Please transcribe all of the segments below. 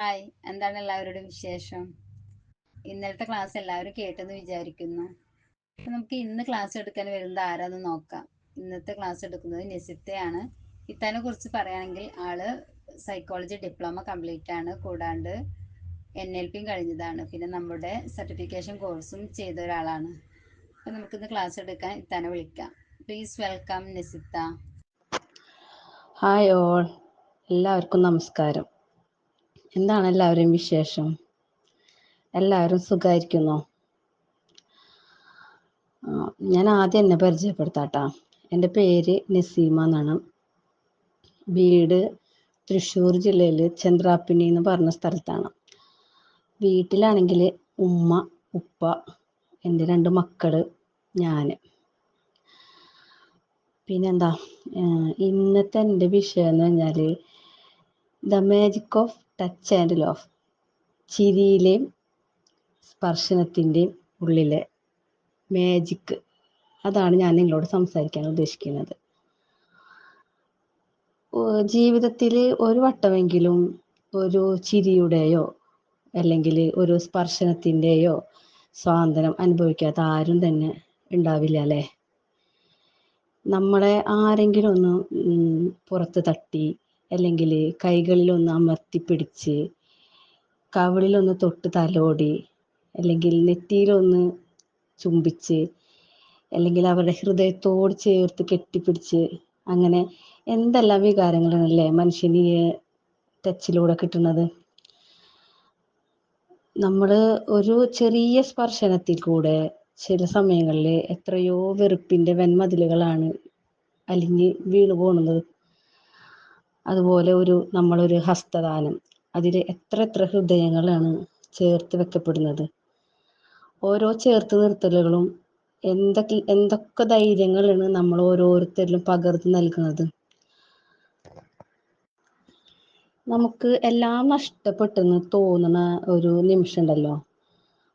Hi. എന്താണ് എല്ലാവരുടെയും വിശേഷം? ഇന്നലത്തെ ക്ലാസ് എല്ലാവരും കേട്ടെന്ന് വിചാരിക്കുന്നു. നമുക്ക് ഇന്ന് ക്ലാസ് എടുക്കാൻ വരുന്നത് ആരാന്ന് നോക്കാം. ഇന്നത്തെ ക്ലാസ് എടുക്കുന്നത് നിസിത്തയാണ്. ഇത്തനെ കുറിച്ച് പറയുകയാണെങ്കിൽ ആൾ സൈക്കോളജി ഡിപ്ലോമ കംപ്ലീറ്റ് ആണ്. കൂടാണ്ട് എൻ എൽ പിയും കഴിഞ്ഞതാണ്. പിന്നെ നമ്മുടെ സർട്ടിഫിക്കേഷൻ കോഴ്സും ചെയ്ത ഒരാളാണ്. അപ്പൊ നമുക്കിന്ന് ക്ലാസ് എടുക്കാൻ ഇത്തനെ വിളിക്കാം. Please welcome Nisitha. Hi all എല്ലാവർക്കും നമസ്കാരം. എന്താണ് എല്ലാവരും വിശേഷം? എല്ലാവരും സുഖമായിരിക്കുന്നോ ഞാൻ ആദ്യം എന്നെ പരിചയപ്പെടുത്താട്ടാ. എന്റെ പേര് നസീമ എന്നാണ്. വീട് തൃശ്ശൂർ ജില്ലയിൽ ചന്ദ്രാപ്പിനി എന്ന് പറഞ്ഞ സ്ഥലത്താണ്. വീട്ടിലാണെങ്കിൽ ഉമ്മ ഉപ്പ എന്റെ രണ്ട് മക്കൾ ഞാൻ പിന്നെന്താ? ഇന്നത്തെ എന്റെ വിഷയം എന്ന് പറഞ്ഞാൽ the magic of touch and laugh ചിരിയിലെയും സ്പർശനത്തിന്റെയും ഉള്ളിലെ മാജിക് അതാണ് ഞാൻ നിങ്ങളോട് സംസാരിക്കാൻ ഉദ്ദേശിക്കുന്നത്. ജീവിതത്തിൽ ഒരു വട്ടമെങ്കിലും ഒരു ചിരിയുടെയോ അല്ലെങ്കിൽ ഒരു സ്പർശനത്തിന്റെയോ സ്വാതന്ത്ര്യം അനുഭവിക്കാത്ത ആരും തന്നെ ഉണ്ടാവില്ല അല്ലേ? നമ്മളെ ആരെങ്കിലും ഒന്ന് പുറത്ത് തട്ടി അല്ലെങ്കിൽ കൈകളിലൊന്ന് അമർത്തിപ്പിടിച്ച് കവിളിലൊന്ന് തൊട്ട് തലോടി അല്ലെങ്കിൽ നെറ്റിയിലൊന്ന് ചുംബിച്ച് അല്ലെങ്കിൽ അവരുടെ ഹൃദയത്തോട് ചേർത്ത് കെട്ടിപ്പിടിച്ച് അങ്ങനെ എന്തെല്ലാം വികാരങ്ങളാണല്ലേ മനുഷ്യന് ടച്ചിലൂടെ കിട്ടുന്നത്? നമ്മൾ ഒരു ചെറിയ സ്പർശനത്തിൽ കൂടെ ചില സമയങ്ങളിൽ എത്രയോ വെറുപ്പിന്റെ വെൺമതിലുകളാണ് അലിഞ്ഞ് വീണു പോകുന്നത്. അതുപോലെ ഒരു നമ്മളൊരു ഹസ്തദാനം. അതിൽ എത്ര എത്ര ഹൃദയങ്ങളാണ് ചേർത്ത് വെക്കപ്പെടുന്നത്. ഓരോ ചേർത്ത് നിർത്തലുകളും എന്തൊക്കെ എന്തൊക്കെ ധൈര്യങ്ങളാണ് നമ്മൾ ഓരോരുത്തരിലും പകർന്നു നൽകുന്നത്. നമുക്ക് എല്ലാം നഷ്ടപ്പെട്ടെന്ന് തോന്നുന്ന ഒരു നിമിഷം ഉണ്ടല്ലോ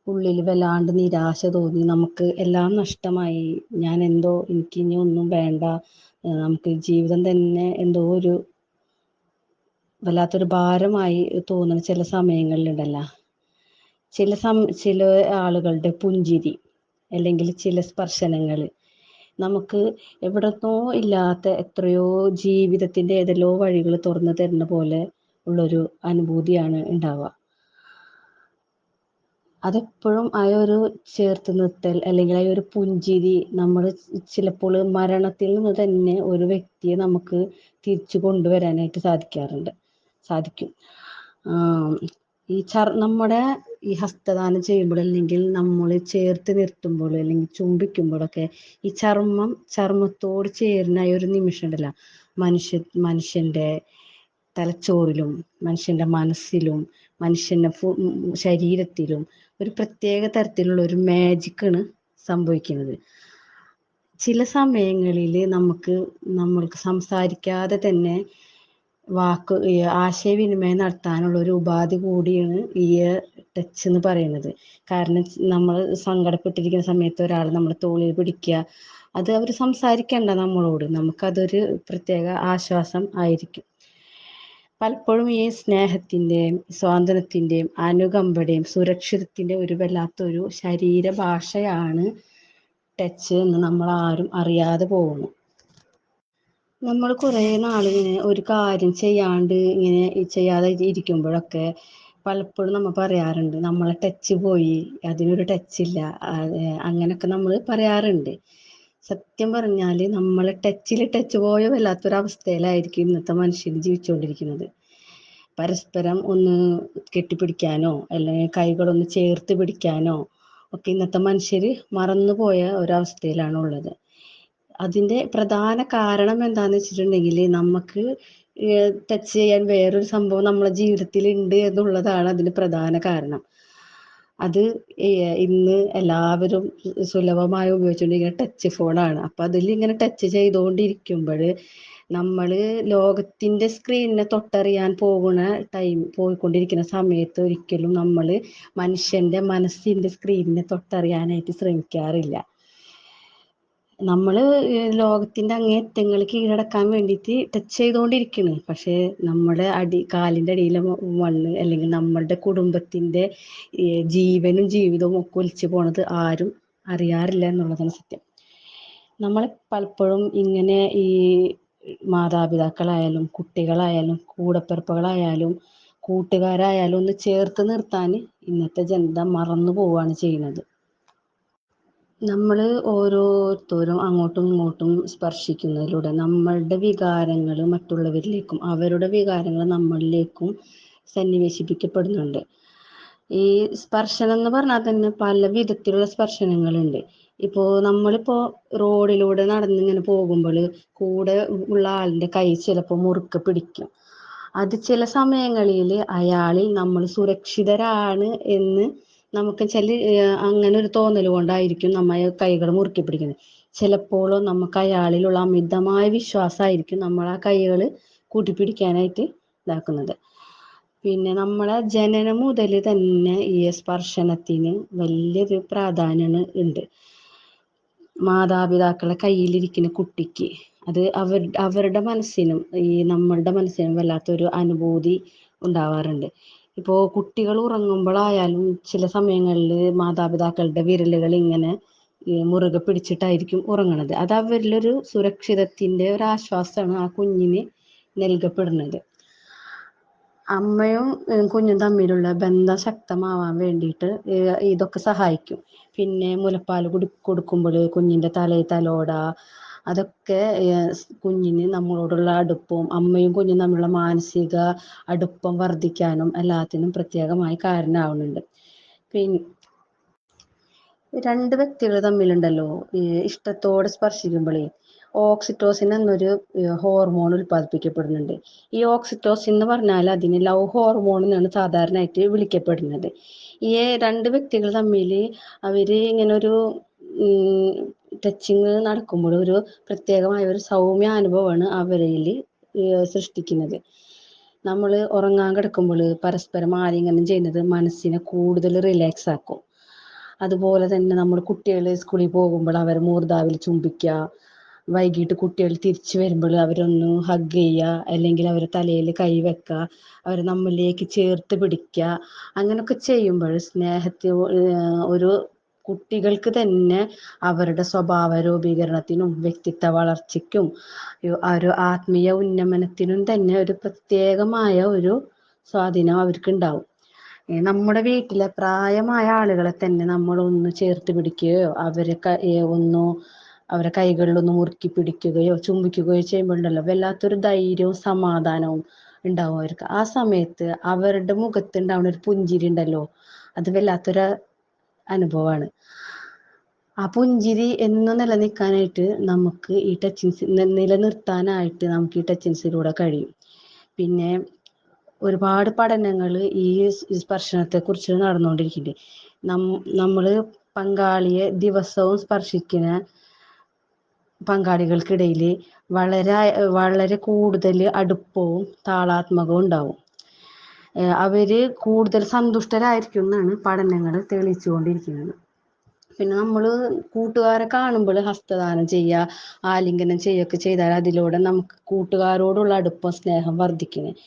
ഉള്ളിൽ വല്ലാണ്ട് നിരാശ തോന്നി. നമുക്ക് എല്ലാം നഷ്ടമായി. ഞാൻ എന്തോ എനിക്ക് ഇനി ഒന്നും വേണ്ട. നമുക്ക് ജീവിതം തന്നെ എന്തോ ഒരു വല്ലാത്തൊരു ഭാരമായി തോന്നുന്ന ചില സമയങ്ങളിലുണ്ടല്ല. ചില സം ചില ആളുകളുടെ പുഞ്ചിരി അല്ലെങ്കിൽ ചില സ്പർശനങ്ങൾ. നമുക്ക് എവിടെന്നോ ഇല്ലാത്ത എത്രയോ ജീവിതത്തിന്റെ ഏതെല്ലോ വഴികൾ തുറന്നു തരുന്ന പോലെ ഉള്ളൊരു അനുഭൂതിയാണ് ഉണ്ടാവുക. അതെപ്പോഴും ആ ഒരു ചേർത്ത് നിർത്തൽ അല്ലെങ്കിൽ ആ ഒരു പുഞ്ചിരി നമ്മൾ ചിലപ്പോൾ മരണത്തിൽ നിന്ന് തന്നെ ഒരു വ്യക്തിയെ നമുക്ക് തിരിച്ചു കൊണ്ടുവരാനായിട്ട് സാധിക്കാറുണ്ട്. സാധിക്കും. ഈ ചർ നമ്മുടെ ഈ ഹസ്തദാനം ചെയ്യുമ്പോൾ അല്ലെങ്കിൽ നമ്മൾ ചേർത്ത് നിർത്തുമ്പോൾ അല്ലെങ്കിൽ ചുംബിക്കുമ്പോഴൊക്കെ ഈ ചർമ്മം ചർമ്മത്തോട് ചേരുന്ന ഒരു നിമിഷം ഉണ്ടല്ലോ. മനുഷ്യ മനുഷ്യന്റെ തലച്ചോറിലും മനുഷ്യന്റെ മനസ്സിലും മനുഷ്യന്റെ ശരീരത്തിലും ഒരു പ്രത്യേക തരത്തിലുള്ള ഒരു മാജിക്കാണ് സംഭവിക്കുന്നത്. ചില സമയങ്ങളിൽ നമുക്ക് നമ്മൾക്ക് സംസാരിക്കാതെ തന്നെ വാക്ക് ആശയവിനിമയം നടത്താനുള്ള ഒരു ഉപാധി കൂടിയാണ് ഈ ടച്ച് എന്ന് പറയുന്നത്. കാരണം നമ്മൾ സങ്കടപ്പെട്ടിരിക്കുന്ന സമയത്ത് ഒരാൾ നമ്മൾ തോളിൽ പിടിക്കുക അത് അവർ സംസാരിക്കണ്ട നമ്മളോട്. നമുക്കതൊരു പ്രത്യേക ആശ്വാസം ആയിരിക്കും. പലപ്പോഴും ഈ സ്നേഹത്തിന്റെയും സ്വാതന്ത്ര്യത്തിന്റെയും അനുകമ്പയുടെയും സുരക്ഷിതത്തിന്റെ ഒരു വല്ലാത്തൊരു ശരീരഭാഷയാണ് ടച്ച് എന്ന് നമ്മൾ ആരും അറിയാതെ പോകുന്നു. നമ്മൾ കുറേ നാളിങ്ങനെ ഒരു കാര്യം ചെയ്യാണ്ട് ഇങ്ങനെ ചെയ്യാതെ ഇരിക്കുമ്പോഴൊക്കെ പലപ്പോഴും നമ്മൾ പറയാറുണ്ട് നമ്മളെ ടച്ച് പോയി അതിനൊരു ടച്ച് ഇല്ല. അങ്ങനെയൊക്കെ നമ്മൾ പറയാറുണ്ട്. സത്യം പറഞ്ഞാൽ നമ്മളെ ടച്ചിൽ ടച്ച് പോയ വല്ലാത്തൊരവസ്ഥയിലായിരിക്കും ഇന്നത്തെ മനുഷ്യർ ജീവിച്ചുകൊണ്ടിരിക്കുന്നത് പരസ്പരം ഒന്ന് കെട്ടിപ്പിടിക്കാനോ അല്ലെങ്കിൽ കൈകളൊന്ന് ചേർത്ത് പിടിക്കാനോ ഒക്കെ ഇന്നത്തെ മനുഷ്യർ മറന്നുപോയ ഒരവസ്ഥയിലാണ് ഉള്ളത് അതിന്റെ പ്രധാന കാരണം എന്താണെന്ന് വെച്ചിട്ടുണ്ടെങ്കിൽ നമുക്ക് ടച്ച് ചെയ്യാൻ വേറൊരു സംഭവം നമ്മളെ ജീവിതത്തിൽ ഉണ്ട് എന്നുള്ളതാണ് അതിന് പ്രധാന കാരണം. അത് ഇന്ന് എല്ലാവരും സുലഭമായി ഉപയോഗിച്ചുകൊണ്ടിരിക്കുന്ന ടച്ച് ഫോണാണ് അപ്പൊ അതിൽ ഇങ്ങനെ ടച്ച് ചെയ്തുകൊണ്ടിരിക്കുമ്പോൾ നമ്മൾ ലോകത്തിന്റെ സ്ക്രീനിനെ തൊട്ടറിയാൻ പോകുന്ന ടൈം പോയിക്കൊണ്ടിരിക്കുന്ന സമയത്ത് ഒരിക്കലും നമ്മൾ മനുഷ്യന്റെ മനസ്സിന്റെ സ്ക്രീനിനെ തൊട്ടറിയാനായിട്ട് ശ്രമിക്കാറില്ല. നമ്മൾ ലോകത്തിന്റെ അങ്ങേയറ്റങ്ങൾ കീഴടക്കാൻ വേണ്ടിയിട്ട് ടച്ച് ചെയ്തുകൊണ്ടിരിക്കുന്നു പക്ഷെ നമ്മുടെ അടി കാലിന്റെ അടിയിലെ മണ്ണ് അല്ലെങ്കിൽ നമ്മളുടെ കുടുംബത്തിന്റെ ജീവനും ജീവിതവും ഒക്കെ ഒലിച്ചു പോണത് ആരും അറിയാറില്ല എന്നുള്ളതാണ് സത്യം. നമ്മൾ പലപ്പോഴും ഇങ്ങനെ ഈ മാതാപിതാക്കളായാലും കുട്ടികളായാലും കൂടപ്പിറപ്പുകളായാലും കൂട്ടുകാരായാലും ഒന്ന് ചേർത്ത് നിർത്താൻ ഇന്നത്തെ ജനത മറന്നു പോവുകയാണ് ചെയ്യുന്നത്. നമ്മൾ ഓരോരുത്തരും അങ്ങോട്ടും ഇങ്ങോട്ടും സ്പർശിക്കുന്നതിലൂടെ നമ്മളുടെ വികാരങ്ങൾ മറ്റുള്ളവരിലേക്കും അവരുടെ വികാരങ്ങൾ നമ്മളിലേക്കും സന്നിവേശിപ്പിക്കപ്പെടുന്നുണ്ട്. ഈ സ്പർശനം എന്ന് പറഞ്ഞാൽ തന്നെ പല വിധത്തിലുള്ള സ്പർശനങ്ങളുണ്ട്. ഇപ്പോ നമ്മളിപ്പോ റോഡിലൂടെ നടന്നിങ്ങനെ പോകുമ്പോൾ കൂടെ ഉള്ള ആളിന്റെ കൈ ചിലപ്പോൾ മുറുക്ക് പിടിക്കും. അത് ചില സമയങ്ങളിൽ അയാളിൽ നമ്മൾ സുരക്ഷിതരാണ് എന്ന് നമുക്ക് ചില അങ്ങനെ ഒരു തോന്നൽ കൊണ്ടായിരിക്കും നമ്മൾ കൈകൾ മുറുക്കി പിടിക്കുന്നത്. ചിലപ്പോൾ നമുക്ക് അയാളിലുള്ള അമിതമായ വിശ്വാസമായിരിക്കും നമ്മൾ ആ കൈകൾ കൂട്ടിപ്പിടിക്കാനായിട്ട് ഇതാക്കുന്നത്. പിന്നെ നമ്മളെ ജനനം മുതൽ തന്നെ ഈ സ്പർശനത്തിന് വലിയൊരു പ്രാധാന്യം ഉണ്ട്. മാതാപിതാക്കളെ കയ്യിലിരിക്കുന്ന കുട്ടിക്ക് അത് അവർ അവരുടെ മനസ്സിനും ഈ നമ്മളുടെ മനസ്സിനും വല്ലാത്തൊരു അനുഭൂതി ഉണ്ടാവാറുണ്ട്. ഇപ്പോൾ കുട്ടികൾ ഉറങ്ങുമ്പോഴായാലും ചില സമയങ്ങളിൽ മാതാപിതാക്കളുടെ വിരലുകൾ ഇങ്ങനെ മുറുകെ പിടിച്ചിട്ടായിരിക്കും ഉറങ്ങണത്. അത് അവരിലൊരു സുരക്ഷിതത്തിന്റെ ഒരു ആശ്വാസമാണ് ആ കുഞ്ഞിന് നൽകപ്പെടുന്നത്. അമ്മയും കുഞ്ഞും തമ്മിലുള്ള ബന്ധം ശക്തമാവാൻ വേണ്ടിയിട്ട് ഇതൊക്കെ സഹായിക്കും. പിന്നെ മുലപ്പാൽ കുടി കൊടുക്കുമ്പോൾ കുഞ്ഞിന്റെ തലയിൽ തലോട അതൊക്കെ കുഞ്ഞിന് നമ്മളോടുള്ള അടുപ്പവും അമ്മയും കുഞ്ഞും തമ്മിലുള്ള മാനസിക അടുപ്പം വർദ്ധിക്കാനും എല്ലാത്തിനും പ്രത്യേകമായി കാരണമാവുന്നുണ്ട്. പിന്നെ രണ്ട് വ്യക്തികൾ തമ്മിലുണ്ടല്ലോ ഇഷ്ടത്തോടെ സ്പർശിക്കുമ്പോഴേ ഓക്സിറ്റോസിൻ എന്നൊരു ഹോർമോൺ ഉൽപ്പാദിപ്പിക്കപ്പെടുന്നുണ്ട്. ഈ ഓക്സിറ്റോസിൻ എന്ന് പറഞ്ഞാൽ അതിന് ലവ് ഹോർമോൺ എന്നാണ് സാധാരണയായിട്ട് വിളിക്കപ്പെടുന്നത്. ഈ രണ്ട് വ്യക്തികൾ തമ്മിൽ അവർ ഇങ്ങനെ ഒരു ടച്ചിങ് നടക്കുമ്പോൾ ഒരു പ്രത്യേകമായ ഒരു സൗമ്യ അനുഭവമാണ് അവരിൽ സൃഷ്ടിക്കുന്നത്. നമ്മൾ ഉറങ്ങാൻ കിടക്കുമ്പോൾ പരസ്പരം ആലിംഗനം ചെയ്യുന്നത് മനസ്സിനെ കൂടുതൽ റിലാക്സ് ആക്കും. അതുപോലെ തന്നെ നമ്മൾ കുട്ടികൾ സ്കൂളിൽ പോകുമ്പോൾ അവർ മൂർധാവിൽ ചുംബിക്കുക വൈകിട്ട് കുട്ടികൾ തിരിച്ചു വരുമ്പോൾ അവരൊന്ന് ഹഗ് ചെയ്യുക അല്ലെങ്കിൽ അവരെ തലയിൽ കൈ വെക്കുക അവരെ നമ്മളിലേക്ക് ചേർത്ത് പിടിക്കുക അങ്ങനെയൊക്കെ ചെയ്യുമ്പോൾ സ്നേഹത്തിൽ ഒരു കുട്ടികൾക്ക് തന്നെ അവരുടെ സ്വഭാവ രൂപീകരണത്തിനും വ്യക്തിത്വ വളർച്ചയ്ക്കും ഒരു ആത്മീയ ഉന്നമനത്തിനും തന്നെ ഒരു പ്രത്യേകമായ ഒരു സ്വാധീനം അവർക്ക് ഉണ്ടാവും നമ്മുടെ വീട്ടിലെ പ്രായമായ ആളുകളെ തന്നെ നമ്മൾ ഒന്ന് ചേർത്ത് പിടിക്കുകയോ അവരെ ഒന്ന് അവരെ കൈകളിൽ ഒന്ന് മുറുക്കി പിടിക്കുകയോ ചുംബിക്കുകയോ ചെയ്യുമ്പോഴുണ്ടല്ലോ വല്ലാത്തൊരു ധൈര്യവും സമാധാനവും ഉണ്ടാവും അവർക്ക്. ആ സമയത്ത് അവരുടെ മുഖത്ത് ഉണ്ടാവുന്ന ഒരു പുഞ്ചിരി ഉണ്ടല്ലോ അത് വല്ലാത്തൊരു അനുഭവമാണ്. ആ പുഞ്ചിരി എന്നും നിലനിൽക്കാനായിട്ട് നമുക്ക് ഈ ടച്ചിങ്സ് നിലനിർത്താനായിട്ട് നമുക്ക് ഈ ടച്ചിങ്സിലൂടെ കഴിയും. പിന്നെ ഒരുപാട് പഠനങ്ങൾ ഈ സ്പർശനത്തെ കുറിച്ച് നടന്നുകൊണ്ടിരിക്കുന്നുണ്ട്. നം നമ്മൾ പങ്കാളിയെ ദിവസവും സ്പർശിക്കുന്ന പങ്കാളികൾക്കിടയിൽ വളരെ വളരെ കൂടുതൽ അടുപ്പവും താളാത്മകവും ഉണ്ടാവും. അവർ കൂടുതൽ സന്തുഷ്ടരായിരിക്കും എന്നാണ് പഠനങ്ങൾ തെളിയിച്ചുകൊണ്ടിരിക്കുന്നത്. പിന്നെ നമ്മൾ കൂട്ടുകാരെ കാണുമ്പോൾ ഹസ്തദാനം ചെയ്യുക ആലിംഗനം ചെയ്യുകയൊക്കെ ചെയ്താൽ അതിലൂടെ നമുക്ക് കൂട്ടുകാരോടുള്ള അടുപ്പം സ്നേഹം വർദ്ധിക്കുന്നത്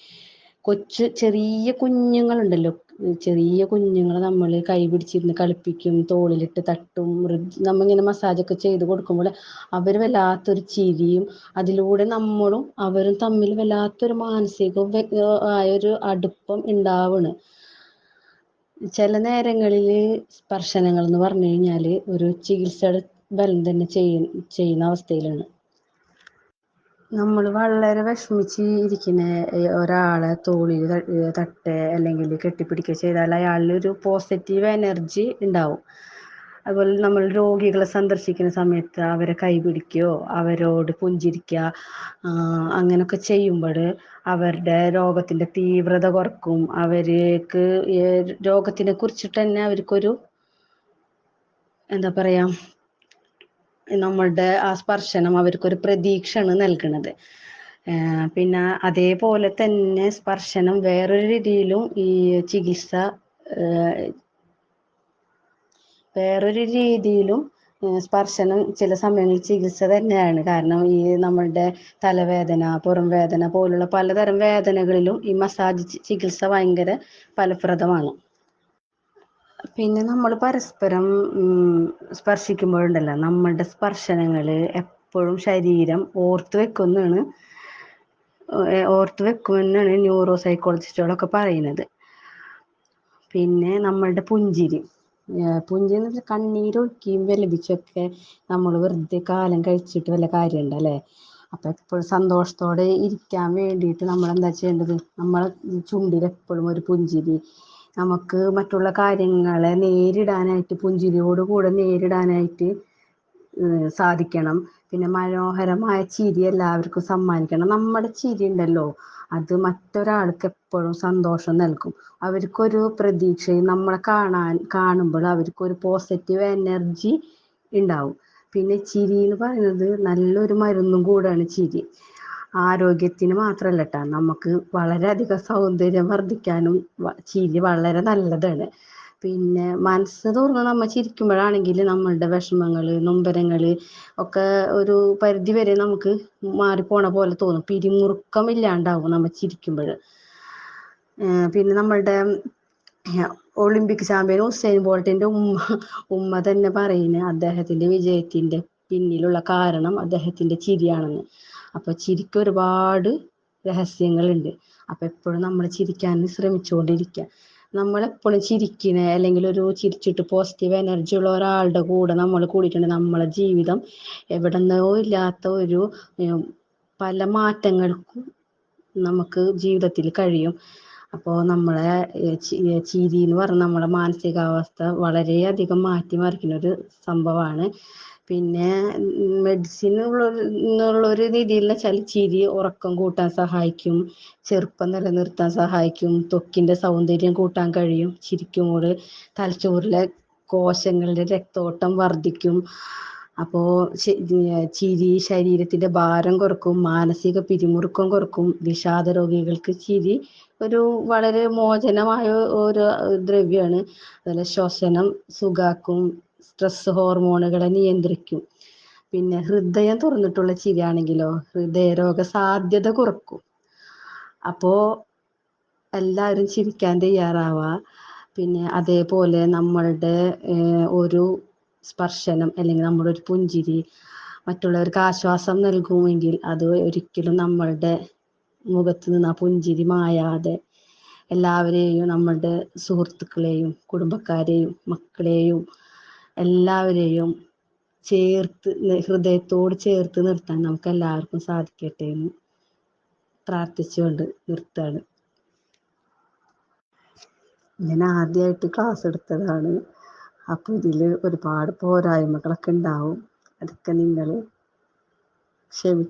കൊച്ചു ചെറിയ കുഞ്ഞുങ്ങളുണ്ടല്ലോ. ചെറിയ കുഞ്ഞുങ്ങളെ നമ്മൾ കൈ പിടിച്ചിരുന്ന് കളിപ്പിക്കും തോളിലിട്ട് തട്ടും നമ്മിങ്ങനെ മസാജൊക്കെ ചെയ്ത് കൊടുക്കുമ്പോൾ അവർ വല്ലാത്തൊരു ചിരിയും അതിലൂടെ നമ്മളും അവരും തമ്മിൽ വല്ലാത്തൊരു മാനസികവും ആയൊരു അടുപ്പം ഉണ്ടാവണ് ചില നേരങ്ങളിൽ സ്പർശനങ്ങൾ എന്ന് പറഞ്ഞു കഴിഞ്ഞാൽ ഒരു ചികിത്സയുടെ ബലം തന്നെ ചെയ്യുന്ന അവസ്ഥയിലാണ്. നമ്മൾ വളരെ വിഷമിച്ച് ഇരിക്കുന്ന ഒരാളെ തോളിൽ തട്ട് അല്ലെങ്കിൽ കെട്ടിപ്പിടിക്കുക ചെയ്താൽ അയാളിൽ ഒരു പോസിറ്റീവ് എനർജി ഉണ്ടാവും. അതുപോലെ നമ്മൾ രോഗികളെ സന്ദർശിക്കുന്ന സമയത്ത് അവരെ കൈപിടിക്കുകയോ അവരോട് പുഞ്ചിരിക്കുക അങ്ങനെയൊക്കെ ചെയ്യുമ്പോൾ അവരുടെ രോഗത്തിന്റെ തീവ്രത കുറക്കും. അവർക്ക് രോഗത്തിനെ കുറിച്ചിട്ട് തന്നെ അവർക്കൊരു എന്താ പറയാ നമ്മളുടെ ആ സ്പർശനം അവർക്കൊരു പ്രതീക്ഷയാണ് നൽകുന്നത് പിന്നെ അതേപോലെ തന്നെ സ്പർശനം വേറൊരു രീതിയിലും ഈ ചികിത്സ വേറൊരു രീതിയിലും സ്പർശനം ചില സമയങ്ങളിൽ ചികിത്സ തന്നെയാണ്. കാരണം ഈ നമ്മളുടെ തലവേദന പുറം വേദന പോലുള്ള പലതരം വേദനകളിലും ഈ മസാജ് ചികിത്സ ഭയങ്കര ഫലപ്രദമാണ്. പിന്നെ നമ്മൾ പരസ്പരം സ്പർശിക്കുമ്പോഴുണ്ടല്ലോ നമ്മളുടെ സ്പർശനങ്ങൾ എപ്പോഴും ശരീരം ഓർത്ത് വെക്കുന്നതാണ്. ഓർത്ത് വെക്കുമെന്നാണ് ന്യൂറോ സൈക്കോളജിസ്റ്റുകളൊക്കെ പറയുന്നത്. പിന്നെ നമ്മളുടെ പുഞ്ചിരി. പുഞ്ചിരി എന്ന് വെച്ചാൽ കണ്ണീരൊക്കെയും വിലപിച്ചൊക്കെ നമ്മൾ വെറുതെ കാലം കഴിച്ചിട്ട് വല്ല കാര്യമുണ്ട് അല്ലേ അപ്പം എപ്പോഴും സന്തോഷത്തോടെ ഇരിക്കാൻ വേണ്ടിയിട്ട് നമ്മൾ എന്താ ചെയ്യേണ്ടത്? നമ്മളെ ചുണ്ടിൽ എപ്പോഴും ഒരു പുഞ്ചിരി നമുക്ക് മറ്റുള്ള കാര്യങ്ങളെ നേരിടാനായിട്ട് പുഞ്ചിരിയോട് കൂടെ നേരിടാനായിട്ട് സാധിക്കണം. പിന്നെ മനോഹരമായ ചിരി എല്ലാവർക്കും സമ്മാനിക്കണം. നമ്മുടെ ചിരി ഉണ്ടല്ലോ അത് മറ്റൊരാൾക്ക് എപ്പോഴും സന്തോഷം നൽകും. അവർക്കൊരു പ്രതീക്ഷയും നമ്മളെ കാണാൻ കാണുമ്പോൾ അവർക്കൊരു പോസിറ്റീവ് എനർജി ഉണ്ടാവും. പിന്നെ ചിരി എന്ന് പറയുന്നത് നല്ലൊരു മരുന്നും കൂടാണ് ചിരി. ആരോഗ്യത്തിന് മാത്രമല്ല കേട്ടോ നമുക്ക് വളരെയധികം സൗന്ദര്യം വർദ്ധിക്കാനും ചിരി വളരെ നല്ലതാണ്. പിന്നെ മനസ്സ് തുറന്ന് നമ്മൾ ചിരിക്കുമ്പോഴാണെങ്കിൽ നമ്മളുടെ വിഷമങ്ങൾ നൊമ്പരങ്ങൾ ഒക്കെ ഒരു പരിധി വരെ നമുക്ക് മാറിപ്പോണ പോലെ തോന്നും. പിരിമുറുക്കം ഇല്ലാണ്ടാവും നമ്മൾ ചിരിക്കുമ്പോൾ പിന്നെ നമ്മളുടെ ഒളിമ്പിക് ചാമ്പ്യൻ ഉസൈൻ ബോൾട്ടിന്റെ ഉമ്മ ഉമ്മ തന്നെ പറയുന്നത് അദ്ദേഹത്തിന്റെ വിജയത്തിന്റെ പിന്നിലുള്ള കാരണം അദ്ദേഹത്തിന്റെ ചിരിയാണെന്ന്. അപ്പൊ ചിരിക്ക് ഒരുപാട് രഹസ്യങ്ങളുണ്ട്. അപ്പൊ എപ്പോഴും നമ്മൾ ചിരിക്കാൻ ശ്രമിച്ചുകൊണ്ടിരിക്കുക. നമ്മളെപ്പോഴും ചിരിക്കണ അല്ലെങ്കിൽ ഒരു ചിരിച്ചിട്ട് പോസിറ്റീവ് എനർജി ഉള്ള ഒരാളുടെ കൂടെ നമ്മൾ കൂടിയിട്ടുണ്ട്. നമ്മളെ ജീവിതം എവിടെന്നോ ഇല്ലാത്ത ഒരു പല മാറ്റങ്ങൾക്കും നമുക്ക് ജീവിതത്തിൽ കഴിയും. അപ്പോൾ നമ്മളെ ചിരി എന്ന് പറഞ്ഞ നമ്മളെ മാനസികാവസ്ഥ വളരെയധികം മാറ്റിമറിക്കുന്ന ഒരു സംഭവമാണ്. പിന്നെ മെഡിസിൻ എന്നുള്ളൊരു രീതിയിൽ വെച്ചാൽ ചിരി ഉറക്കം കൂട്ടാൻ സഹായിക്കും. ചെറുപ്പം നിലനിർത്താൻ സഹായിക്കും. ത്വക്കിന്റെ സൗന്ദര്യം കൂട്ടാൻ കഴിയും. ചിരിക്കുമ്പോൾ തലച്ചോറിലെ കോശങ്ങളുടെ രക്തോട്ടം വർദ്ധിക്കും. അപ്പോൾ ചിരി ശരീരത്തിന്റെ ഭാരം കുറക്കും. മാനസിക പിരിമുറുക്കം കുറക്കും. വിഷാദ രോഗികൾക്ക് ചിരി ഒരു വളരെ മോചനമായ ഒരു ദ്രവ്യമാണ് അതുപോലെ ശ്വസനം സുഖാക്കും. സ്ട്രെസ് ഹോർമോണുകളെ നിയന്ത്രിക്കും. പിന്നെ ഹൃദയം തുറന്നിട്ടുള്ള ചിരിയാണെങ്കിലോ ഹൃദയരോഗ സാധ്യത കുറക്കും. അപ്പോൾ എല്ലാവരും ചിരിക്കാൻ തയ്യാറാവുക പിന്നെ അതേപോലെ നമ്മളുടെ ഒരു സ്പർശനം അല്ലെങ്കിൽ നമ്മുടെ ഒരു പുഞ്ചിരി മറ്റുള്ളവർക്ക് ആശ്വാസം നൽകുമെങ്കിൽ അത് ഒരിക്കലും നമ്മളുടെ മുഖത്ത് നിന്ന് ആ പുഞ്ചിരി മായാതെ എല്ലാവരെയും നമ്മളുടെ സുഹൃത്തുക്കളെയും കുടുംബക്കാരെയും മക്കളെയും എല്ലാവരെയും ചേർത്ത് ഹൃദയത്തോട് ചേർത്ത് നിർത്താൻ നമുക്ക് എല്ലാവർക്കും സാധിക്കട്ടെ എന്ന് പ്രാർത്ഥിച്ചുകൊണ്ട് നിർത്താണ് ഞാൻ ആദ്യമായിട്ട് ക്ലാസ് എടുത്തതാണ്. അപ്പോൾ ഇതിൽ ഒരുപാട് പോരായ്മകളൊക്കെ ഉണ്ടാവും. അതൊക്കെ നിങ്ങൾ ക്ഷമി